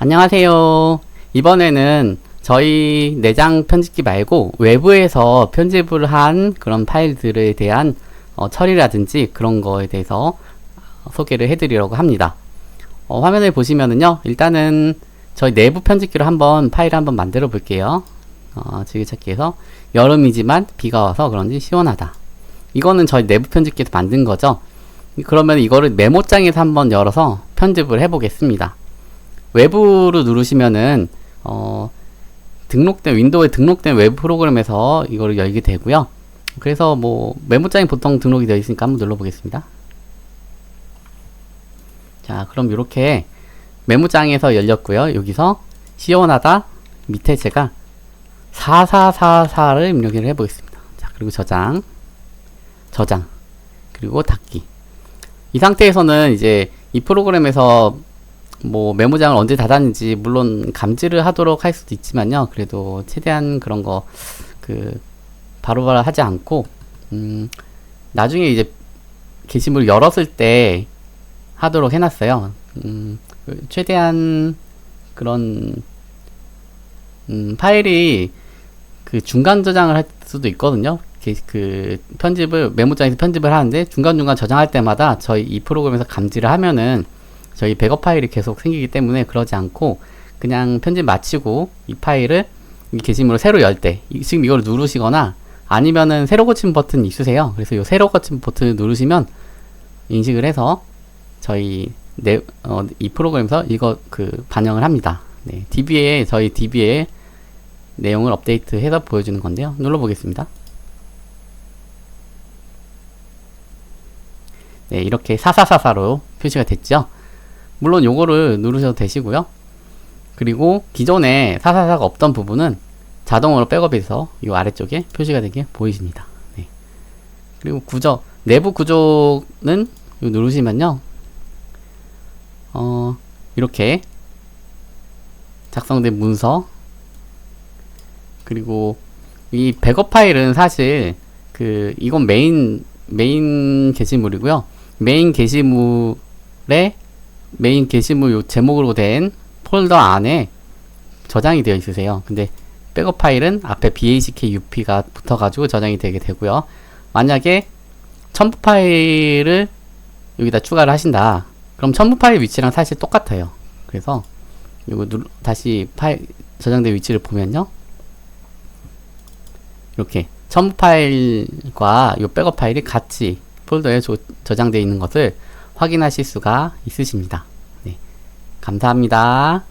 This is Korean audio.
안녕하세요. 이번에는 저희 내장 편집기 말고 외부에서 편집을 한 그런 파일들에 대한 어, 처리라든지 그런 거에 대해서 소개를 해드리려고 합니다. 어, 화면을 보시면은요, 일단은 저희 내부 편집기로 한번 파일을 한번 만들어 볼게요. 어, 즐겨찾기에서 여름이지만 비가 와서 그런지 시원하다. 이거는 저희 내부 편집기에서 만든 거죠. 그러면 이거를 메모장에서 한번 열어서 편집을 해보겠습니다. 외부로 누르시면은 어, 등록된 윈도우에 등록된 외부 프로그램에서 이거를 열게 되고요. 그래서 뭐 메모장이 보통 등록이 되어 있으니까 한번 눌러보겠습니다. 자, 그럼 이렇게 메모장에서 열렸고요. 여기서 시원하다 밑에 제가 4444를 입력을 해보겠습니다. 자, 그리고 저장, 저장, 그리고 닫기. 이 상태에서는 이제 이 프로그램에서 뭐 메모장을 언제 닫았는지 물론 감지를 하도록 할 수도 있지만요. 그래도 최대한 그런 거 그 바로바로 하지 않고 음 나중에 이제 게시물 열었을 때 하도록 해놨어요. 음 최대한 그런 음 파일이 그 중간 저장을 할 수도 있거든요. 게- 그 편집을 메모장에서 편집을 하는데 중간중간 저장할 때마다 저희 이 프로그램에서 감지를 하면은 저희 백업 파일이 계속 생기기 때문에 그러지 않고 그냥 편집 마치고 이 파일을 이 게시물을 새로 열 때 지금 이걸 누르시거나 아니면은 새로 고침 버튼 있으세요. 그래서 이 새로 고침 버튼을 누르시면 인식을 해서 저희 내, 어, 이 프로그램에서 이거 그 반영을 합니다. 네, DB에 저희 DB에 내용을 업데이트해서 보여주는 건데요. 눌러보겠습니다. 네, 이렇게 4444로 표시가 됐죠. 물론 요거를 누르셔도 되시고요. 그리고 기존에 444가 없던 부분은 자동으로 백업해서 이 아래쪽에 표시가 되게 보이십니다. 네. 그리고 구조, 내부 구조는 요 누르시면요. 어, 이렇게 작성된 문서 그리고 이 백업 파일은 사실 그 이건 메인 메인 게시물이고요. 메인 게시물에 메인 게시물 요 제목으로 된 폴더 안에 저장이 되어 있으세요. 근데 백업 파일은 앞에 BACK UP가 붙어가지고 저장이 되게 되고요. 만약에 첨부 파일을 여기다 추가를 하신다. 그럼 첨부 파일 위치랑 사실 똑같아요. 그래서 이거 누 다시 파일 저장된 위치를 보면요. 이렇게 첨부 파일과 이 백업 파일이 같이 폴더에 조, 저장되어 있는 것을 확인하실 수가 있으십니다. 네. 감사합니다.